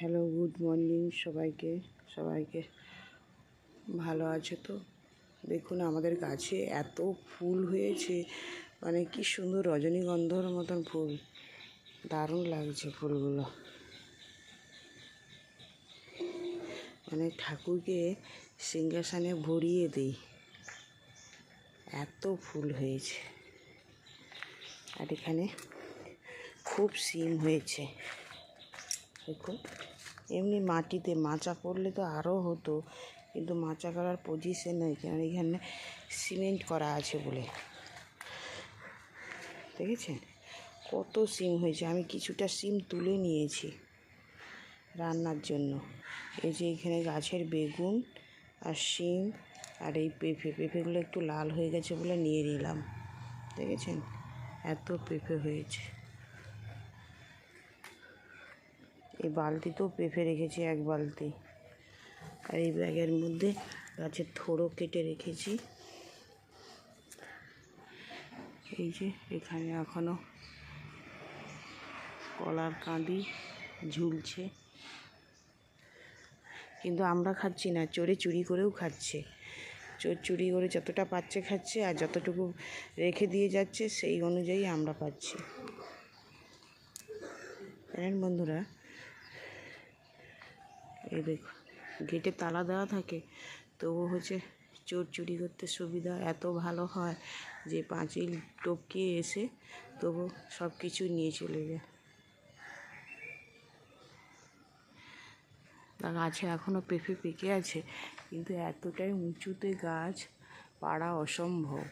Hello good morning সবাইকে। সবাইকে ভালো আছে তো? দেখুন, আমাদের গাছে এত ফুল হয়েছে মানে কি সুন্দর রজনীগন্ধার মতন ফুল। দারুণ লাগছে ফুলগুলো। মানে ঠাকুরকে সিংহাসনে ভরিয়ে দিই। এত ফুল হয়েছে। আর এখানে খুব সিম হয়েছে। দেখুন। এমনি মাটিতে মাচা করলে তো আরও হতো, কিন্তু মাচা করার পজিশন নেই, কারণ এখানে সিমেন্ট করা আছে বলে। দেখেছেন? কত সিম হয়েছে। আমি কিছুটা সিম তুলে নিয়েছি রান্নার জন্য। এই যে এখানে গাছের বেগুন আর শিম আর এই পেঁপে, পেঁপেগুলো একটু লাল হয়ে গেছে বলে নিয়ে নিলাম। দেখেছেন? এত পেঁপে হয়েছে। এই বালতিতেও পেঁপে রেখেছি এক বালতি। আর এই ব্যাগের মধ্যে গাছের থোড়ো কেটে রেখেছি। এই যে এখানে এখনও কলার কাঁদি ঝুলছে। কিন্তু আমরা খাচ্ছি না, চোরে চুরি করেও খাচ্ছে। চোর চুরি করে যতটা পাচ্ছে খাচ্ছে আর যতটুকু রেখে দিয়ে যাচ্ছে সেই অনুযায়ী আমরা পাচ্ছি। বন্ধুরা এই দেখুন গেটে তালা দেওয়া থাকে তবু হচ্ছে চোর চুরি করতে সুবিধা, এত ভালো হয় যে পাঁচিল টপকে এসে তবু সব কিছু নিয়ে চলে যায়। তা গাছে এখনও পেঁপে পেকে আছে, কিন্তু এতটাই উঁচুতে গাছ পাড়া অসম্ভব।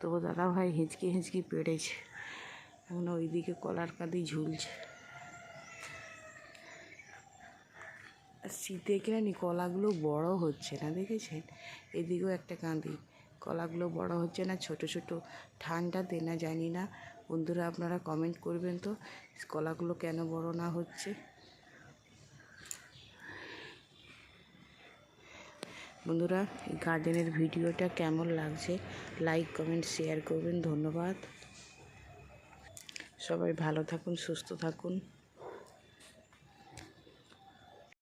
তবু দাদা ভাই হেঁচকি হেঁচকি পেড়েছে, এখন ওইদিকে কলার কাঁদি ঝুলছে আর শীতে কিনা নি, কলাগুলো বড় হচ্ছে না, দেখেছেন? এদিকেও একটা কাঁদি। কলাগুলো বড় হচ্ছে না, ছোট ছোট ঠান্ডাতে না, জানি না। বন্ধুরা, আপনারা কমেন্ট করবেন তো, কলাগুলো কেন বড় না হচ্ছে? বন্ধুরা, এই গার্ডেনের ভিডিওটা কেমন লাগছে? লাইক কমেন্ট শেয়ার করবেন, ধন্যবাদ। সবাই ভালো থাকুন, সুস্থ থাকুন।